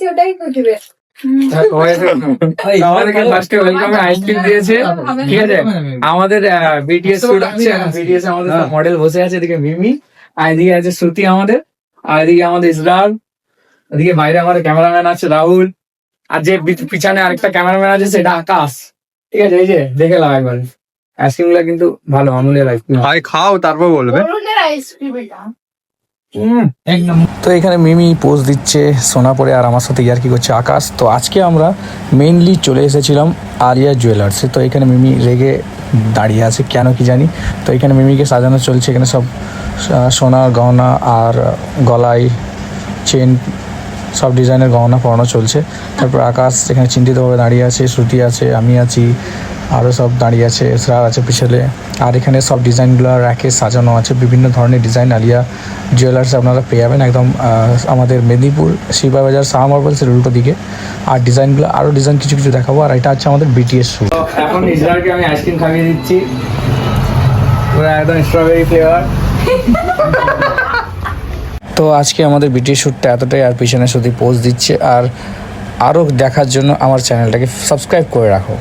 আছি ওটাই ঠিক আছে? আমাদের বিটিএস বিটিএস আমাদের মডেল বসে আছে এদিকে মিমি আর এদিকে আছে শ্রুতি আমাদের আর এদিকে আমাদের ইসরাল এদিকে বাইরে আমাদের ক্যামেরাম্যান আছে রাহুল আর যে পিছনে আরেকটা ক্যামেরাম্যান আছে সেটা আকাশ। ঠিক আছে এই যে দেখে লাও একবার। আইসক্রিমগুলা কিন্তু ভালো আমুলের আইসক্রিম ভাই খাও তারপর বলবে। তো এখানে মিমি পোজ দিচ্ছে, সোনা পরে, আর আমার সাথে ইয়ার ইয়ার্কি করছে, আকাশ। তো আজকে আমরা মেইনলি চলে এসেছিলাম আরিয়া জুয়েলার্সে তো এখানে মিমি রেগে দাঁড়িয়ে আছে, কেন কি জানি। তো এখানে মিমিকে সাজানো চলছে, এখানে সব সোনার গহনা, আর গলায় চেন সব ডিজাইনের গহনা পরানো চলছে। তারপর আকাশ এখানে চিন্তিতভাবে দাঁড়িয়ে আছে, শ্রুতি আছে, আমি আছি আরও সব দাঁড়িয়ে আছে এসরার আছে পিছনে আর এখানে সব ডিজাইনগুলো র্যাকে সাজানো আছে বিভিন্ন ধরনের ডিজাইন। আলিয়া জুয়েলার্স আপনারা পেয়ে যাবেন একদম আমাদের মেদিনীপুর শিবা বাজার শাহ মার্বেলসের উল্টো দিকে। আর ডিজাইনগুলো আরও ডিজাইন কিছু কিছু দেখাবো। আর এটা হচ্ছে আমাদের বিটিএস শ্যুট এখন ইসরারকে আমি আইসক্রিম খাইয়ে দিচ্ছি। পুরো একদম স্ট্রবেরি ফ্লেভার তো আজকে আমাদের বিটিএস শ্যুটটা এতটাই আর পিছনে শুধু পোজ দিচ্ছে। আর আরও দেখার জন্য আমার চ্যানেলটাকে সাবস্ক্রাইব করে রাখো।